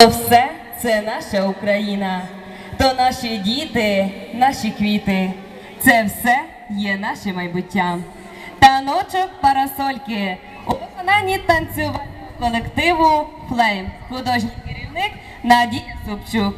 То все це наша Україна, то наші діти, наші квіти, це все є наше майбуття. Таночок парасольки у виконанні танцювального колективу Флейм, художній керівник Надія Собчук.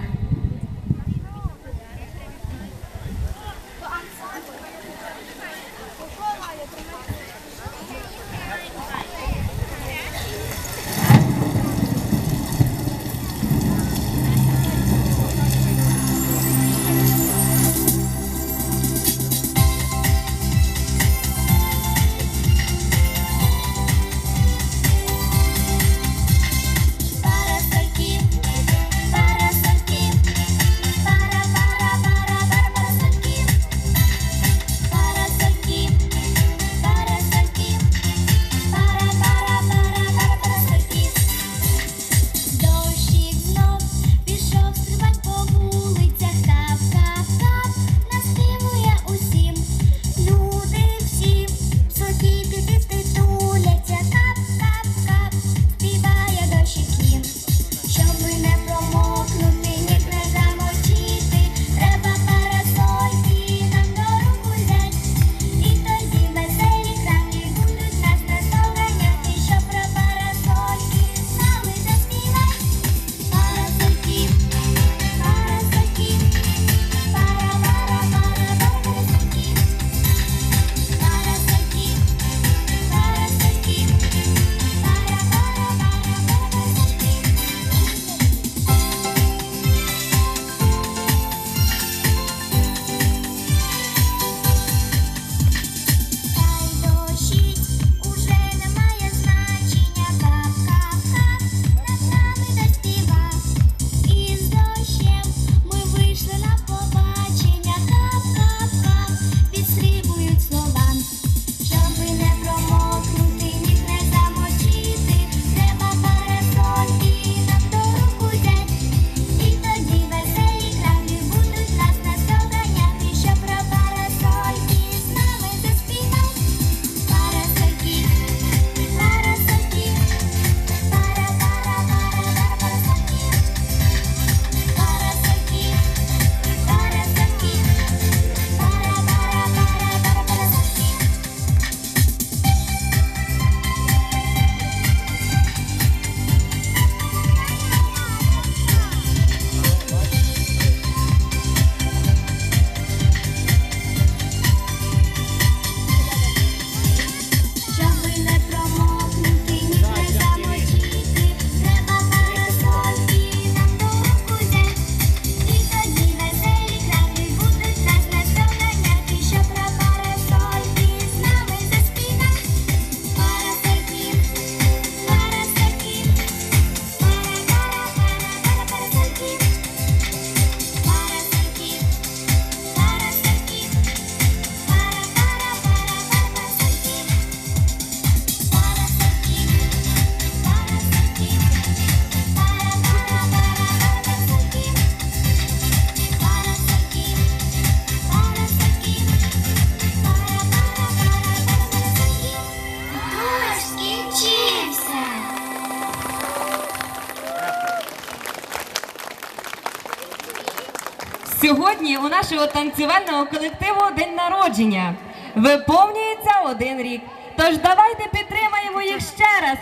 Сьогодні у нашого танцювального колективу день народження виповнюється один рік. Тож давайте підтримаємо їх ще раз.